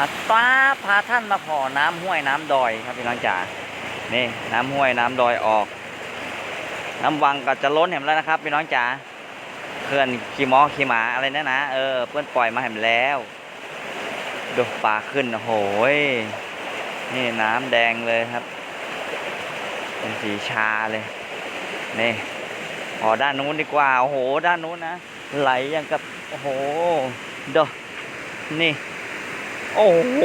อัตราพาท่านมาขอน้ำห้วยน้ำดอยครับพี่น้องจ๋านี่น้ำห้วยน้ำดอยออก น้ำวังก็จะล้นเห็นแล้วนะครับพี่น้องจ๋าเพื่อนขี่มอขี่หมาอะไรนั่นนะเออเพื่อนปล่อยมาเห็นแล้วดูปลาขึ้นโอ้โหยนี่น้ำแดงเลยครับ เป็นสีชาเลยนี่อ๋อด้านนู้นดีกว่าโอ้โหด้านนู้นนะไหลอย่างกับโอ้โหเดอนี่ โอ้โห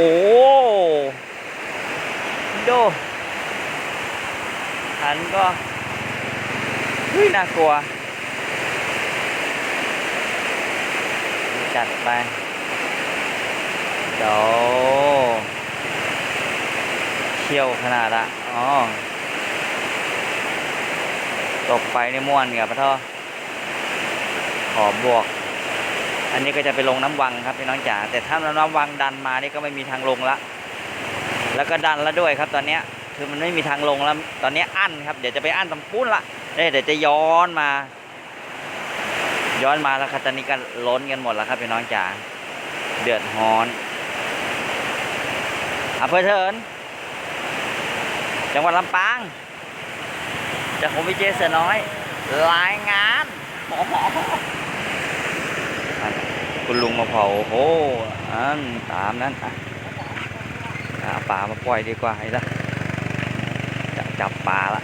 ดูหันก็เฮ้ยน่ากลัว จัดไปเดี๋ยวเชี่ยวขนาดละอ๋อตกไปนี่ม่วนกับพระท่อขอบวก อันนี้ก็จะไปลงน้ำวังครับพี่น้องจ๋าแต่ถ้าน้ำวังดันมานี่ก็ไม่มีทางลงละแล้วก็ดันแล้วด้วยครับตอนเนี้ยคือมันไม่มีทางลงแล้วตอนนี้อั้นครับเดี๋ยวจะไปอั้นตรงปุ้นละเอ้ยเดี๋ยวจะย้อนมา ย้อนมาแล้วครับตอนนี้ก็ล้นกันหมดแล้วครับพี่น้องจ๋าเดือดฮ้อนอำเภอเถินจังหวัดลำปางจากผมวิเจเสือน้อยรายงาน คุณลุงมาเผาโอ้โหอันตามนั้นอะหาปลามาปล่อยดีกว่าไอ้ละจะจับปลาละ